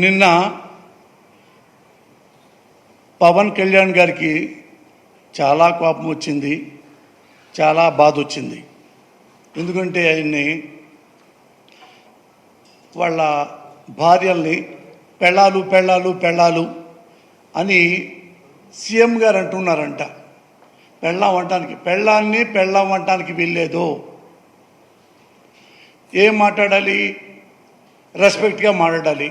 నిన్న పవన్ కళ్యాణ్ గారికి చాలా కోపం వచ్చింది చాలా బాధ వచ్చింది. ఎందుకంటే ఆయన్ని వాళ్ళ భార్యల్ని పెళ్ళాలు పెళ్ళాలు పెళ్ళాలు అని సీఎం గారు అంటున్నారంట. పెళ్ళాం వంటానికి పెళ్ళాన్ని పెళ్ళాం వంటానికి వెళ్ళేదో ఏం మాట్లాడాలి? రెస్పెక్ట్గా మాట్లాడాలి.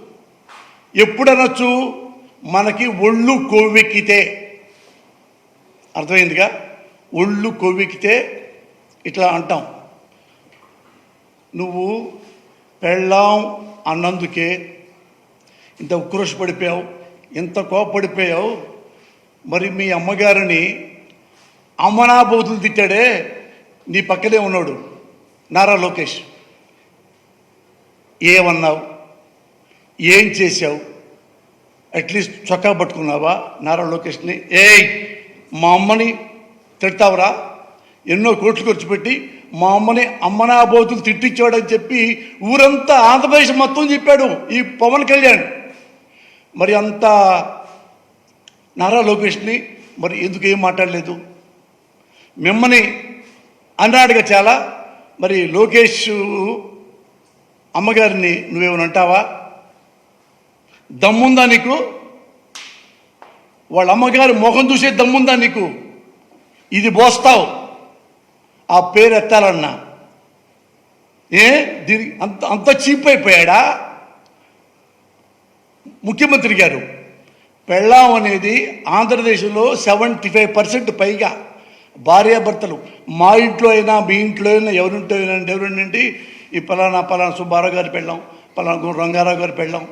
ఎప్పుడనొచ్చు? మనకి ఒళ్ళు కొవ్వెక్కితే. అర్థమైందిగా? ఒళ్ళు కొవ్వెక్కితే ఇట్లా అంటాం. నువ్వు పెళ్ళాం అన్నందుకే ఇంత ఉక్రోష పడిపోయావు ఇంత కోపడిపోయావు మరి మీ అమ్మగారిని అమ్మనాబోతులు తిట్టాడే నీ పక్కనే ఉన్నాడు నారా లోకేష్. ఏమన్నావు? ఏం చేశావు? అట్లీస్ట్ చొక్కా పట్టుకున్నావా? నారా లోకేష్ని. ఏయ్ మా అమ్మని తిడతావురా? ఎన్నో కోట్లు ఖర్చు పెట్టి మా అమ్మని అమ్మనాబోతులు తిట్టించాడని చెప్పి ఊరంతా ఆంధ్రప్రదేశ్ మొత్తం చెప్పాడు ఈ పవన్ కళ్యాణ్. మరి అంత నారా లోకేష్ని మరి ఎందుకు ఏం మాట్లాడలేదు? మిమ్మల్ని అన్నాడుగా చాలా. మరి లోకేష్ అమ్మగారిని నువ్వేమైనా అంటావా? దమ్ముందా నీకు? వాళ్ళ అమ్మగారి ముఖం చూసే దమ్ముందా నీకు? ఇది పోస్తావు ఆ పేరు ఎత్తాలన్నా. ఏ? దీని అంత అంత చీప్ అయిపోయాడా? ముఖ్యమంత్రి గారు పెళ్ళాం అనేది ఆంధ్రదేశంలో సెవెంటీ ఫైవ్ పర్సెంట్ పైగా భార్యాభర్తలు. మా ఇంట్లో అయినా మీ ఇంట్లో అయినా ఎవరింట్లో అయినా ఎవరింటి ఈ పలానా పలానా సుబ్బారావు గారి పెళ్ళాం పలానా రంగారావు గారి పెళ్ళాం.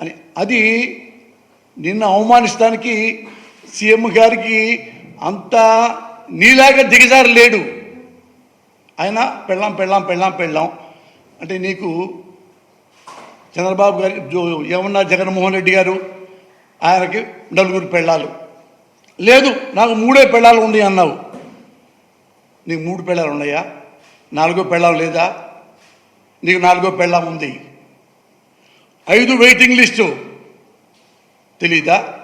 అని. అది నిన్న అవమానిస్తానికి సీఎం గారికి అంత నీలాగా దిగజారు లేడు. ఆయన పెళ్ళాం పెళ్ళాం పెళ్ళాం పెళ్ళాం. అంటే నీకు చంద్రబాబు గారి ఏమన్నా జగన్మోహన్ రెడ్డి గారు ఆయనకి నలుగురు పెళ్ళాలు. లేదు నాకు మూడే పెళ్ళాలు ఉన్నాయి అన్నావు. నీకు మూడు పెళ్ళాలు ఉన్నాయా? నాలుగో పెళ్ళాం లేదా? నీకు నాలుగో పెళ్ళాం ఉంది. ఐదు వెయిటింగ్ లిస్టు తెలీదా?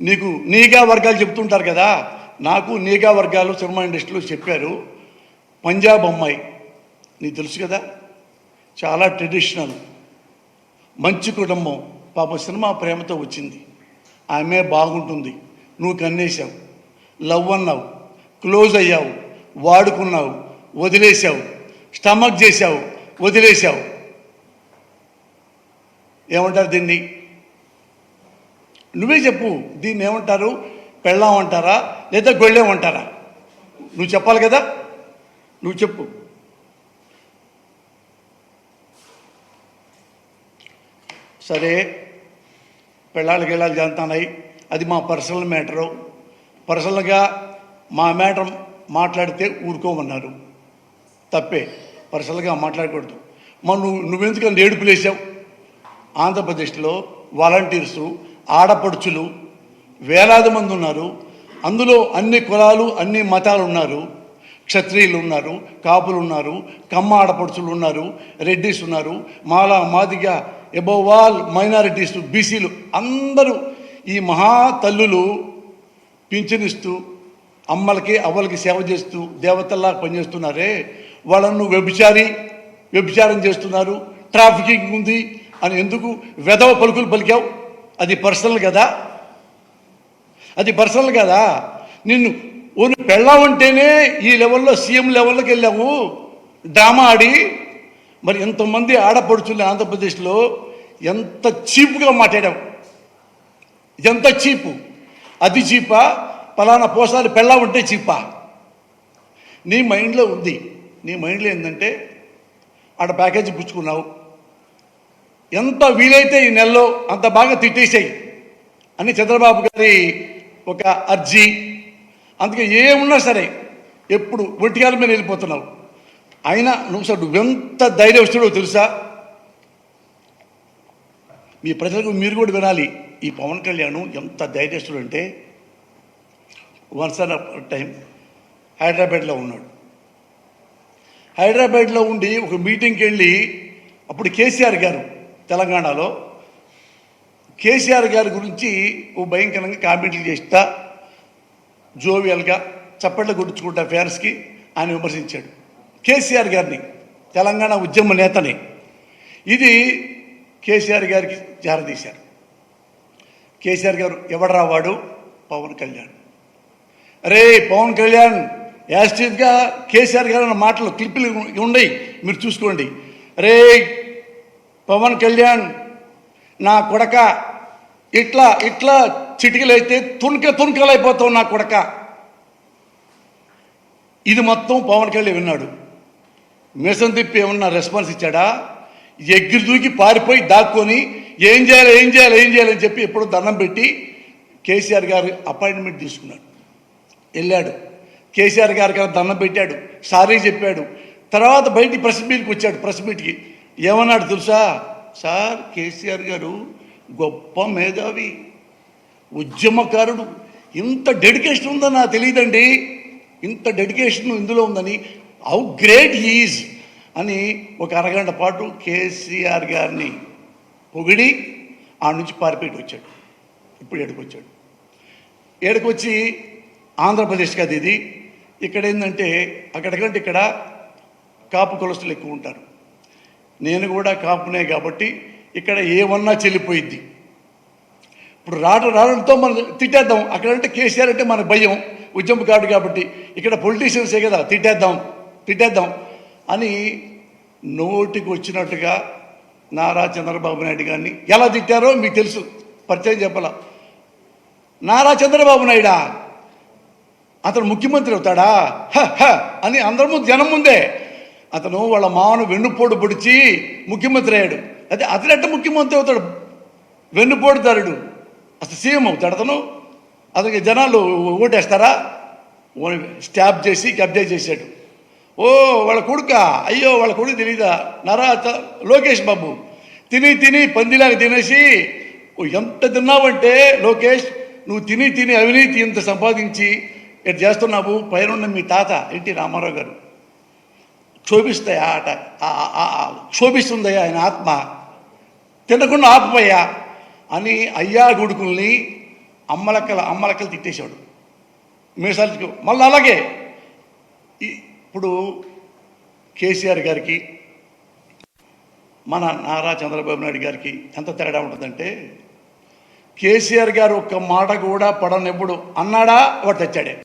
నీకు నీగా వర్గాలు చెప్తుంటారు కదా? నాకు నీగా వర్గాలు సినిమా ఇండస్ట్రీలో చెప్పారు. పంజాబ్ అమ్మాయి. నీకు తెలుసు కదా? చాలా ట్రెడిషనల్ మంచి కుటుంబం. పాప సినిమా ప్రేమతో వచ్చింది. ఆమె బాగుంటుంది. నువ్వు కన్నేసావు లవ్ అన్నావు. క్లోజ్ అయ్యావు. వాడుకున్నావు. వదిలేసావు స్టమక్ చేసావు వదిలేసావు ఏమంటారు దీన్ని? నువ్వే చెప్పు దీన్ని ఏమంటారు? పెళ్ళాం అంటారా? లేదా గొళ్ళెం అంటారా? నువ్వు చెప్పాలి కదా? నువ్వు చెప్పు. సరే పెళ్ళాళ్ళకి వెళ్ళాలి జరుగుతున్నాయి అది మా పర్సనల్ మ్యాటరు. పర్సనల్గా మా మ్యాటర్ మాట్లాడితే ఊరుకోమన్నారు. తప్పే పర్సనల్గా మాట్లాడకూడదు. మా నువ్వు నువ్వెందుకు ఏడుపులేసావు? ఆంధ్రప్రదేశ్లో వాలంటీర్సు ఆడపడుచులు వేలాది మంది ఉన్నారు. అందులో అన్ని కులాలు అన్ని మతాలు ఉన్నారు. క్షత్రియులు ఉన్నారు కాపులు ఉన్నారు కమ్మ ఆడపడుచులు ఉన్నారు రెడ్డిస్ ఉన్నారు మాలా మాదిగ ఎబోవ్ ఆల్ మైనారిటీస్ బీసీలు అందరూ ఈ మహా తల్లులు పింఛనిస్తూ అమ్మలకి అవ్వలకి సేవ చేస్తూ దేవతల్లా పనిచేస్తున్నారే. వాళ్ళను వ్యభిచారి వ్యభిచారం చేస్తున్నారు. ట్రాఫికింగ్ ఉంది. అని ఎందుకు వెధవ పలుకులు పలికావు? అది పర్సనల్ కదా? అది పర్సనల్ కదా? నిన్ను ఓను పెళ్ళావంటేనే ఈ లెవెల్లో సీఎం లెవెల్లోకి వెళ్ళావు. డ్రామా ఆడి. మరి ఎంతమంది ఆడపడుచులు ఆంధ్రప్రదేశ్లో ఎంత చీప్గా మాట్లాడావు? ఎంత చీపు? అది చీపా? పలానా పోసారి పెళ్ళా ఉంటే చీపా? నీ మైండ్లో ఉంది. నీ మైండ్లో ఏంటంటే ఆడ ప్యాకేజీ పుచ్చుకున్నావు. ఎంత వీలైతే ఈ నెలలో అంత బాగా తిట్టేసాయి అని చంద్రబాబు గారి ఒక అర్జీ. అందుకే ఏమున్నా సరే ఎప్పుడు ఒంటికాల మీద వెళ్ళిపోతున్నావు. అయినా నువ్వు సార్ నువ్వెంత ధైర్యవస్తుడో తెలుసా? మీ ప్రజలకు మీరు కూడా వినాలి ఈ పవన్ కళ్యాణ్ ఎంత ధైర్యస్తుడు అంటే వన్స్ అన్ టైం హైదరాబాద్లో ఉన్నాడు. హైదరాబాద్లో ఉండి ఒక మీటింగ్కి వెళ్ళి అప్పుడు కేసీఆర్ గారు తెలంగాణలో కేసీఆర్ గారి గురించి ఓ భయంకరంగా కామెంట్లు చేస్తా జోవియల్గా చప్పట్లు కొట్టించుకుంటా ఫ్యాన్స్కి ఆయన విమర్శించాడు. కేసీఆర్ గారిని తెలంగాణ ఉద్యమ నేతని ఇది కేసీఆర్ గారికి జారదీశారు. కేసీఆర్ గారు ఎవడరా వాడు? పవన్ కళ్యాణ్. అరే పవన్ కళ్యాణ్ యాస్టిజ్గా కేసీఆర్ గారు అన్న మాటలు క్లిప్పులు ఉన్నాయి మీరు చూసుకోండి. రే పవన్ కళ్యాణ్ నా కొడక ఇట్లా ఇట్లా చిటికలైతే తుణక తుణకలైపోతావు నా కొడక. ఇది మొత్తం పవన్ కళ్యాణ్ విన్నాడు. మిషన్ తిప్పి ఏమన్నా రెస్పాన్స్ ఇచ్చాడా? ఎగ్గిరి దూకి పారిపోయి దాక్కొని ఏం చేయాలి ఏం చేయాలి ఏం చేయాలని చెప్పి ఎప్పుడో దండం పెట్టి కేసీఆర్ గారు అపాయింట్మెంట్ తీసుకున్నాడు. వెళ్ళాడు. కేసీఆర్ గారికి దండం పెట్టాడు. సారీ చెప్పాడు. తర్వాత బయటికి ప్రెస్ మీట్కి వచ్చాడు ప్రెస్ మీట్కి. ఏమన్నాడు తెలుసా? సార్ కేసీఆర్ గారు గొప్ప మేధావి ఉద్యమకారుడు. ఇంత డెడికేషన్ ఉందని నాకు తెలియదండి. ఇంత డెడికేషన్ ఇందులో ఉందని హౌ గ్రేట్ ఈజ్ అని ఒక అరగంట పాటు కేసీఆర్ గారిని పొగిడి ఆ నుంచి పారిపెట్టి వచ్చాడు. ఇప్పుడు ఎడుకొచ్చాడు ఏడుకొచ్చి ఆంధ్రప్రదేశ్ కాదు ఇది. ఇక్కడ ఏంటంటే అక్కడికంటే ఇక్కడ కాపు కులస్తులు ఎక్కువ ఉంటారు. నేను కూడా కాపునే కాబట్టి ఇక్కడ ఏమన్నా చెల్లిపోయిద్ది. ఇప్పుడు రావడం రావడంతో మనం తిట్టేద్దాం. అక్కడంటే కేసీఆర్ అంటే మన భయం. ఉద్యమకారుడు కాబట్టి ఇక్కడ పొలిటీషియన్సే కదా తిట్టేద్దాం తిట్టేద్దాం అని నోటికి వచ్చినట్టుగా నారా చంద్రబాబు నాయుడు గారిని ఎలా తిట్టారో మీకు తెలుసు. పరిచయం చెప్పాల? నారా చంద్రబాబు నాయుడా? అతను ముఖ్యమంత్రి అవుతాడా? హ హ అని అందరి ముందు జనం ముందే అతను వాళ్ళ మామను వెన్నుపోటు పొడిచి ముఖ్యమంత్రి అయ్యాడు. అదే అతనట్ట ముఖ్యమంత్రి అవుతాడు? వెన్నుపోటుదారుడు అసలు సీఎం అవుతాడు అతను? అతనికి జనాలు ఓటేస్తారా? స్టాప్ చేసి కబ్జా చేశాడు. ఓ వాళ్ళ కొడుక. అయ్యో వాళ్ళ కొడుకు తెలీదా? నరా లోకేష్ బాబు. తిని తిని పందిలాగా తినేసి ఓ ఎంత తిన్నావంటే లోకేష్? నువ్వు తిని తిని అవినీతి ఇంత సంపాదించి ఇటు చేస్తున్నావు? పైన మీ తాత ఎన్టీ రామారావు గారు. క్షోభిస్తాయా ఆట. ఆ- ఆయన ఆత్మ. తినకుండా ఆపుపోయా అని అయ్యా గుడుకుల్ని అమ్మలక్కల అమ్మలక్కలు తిట్టేశాడు. మీసాలకు మళ్ళీ అలాగే ఇప్పుడు కేసీఆర్ గారికి మన నారా చంద్రబాబు నాయుడు గారికి ఎంత తేడా ఉంటుందంటే కేసీఆర్ గారు ఒక్క మాట కూడా పడనెప్పుడు అన్నాడా వాడు తెచ్చాడే.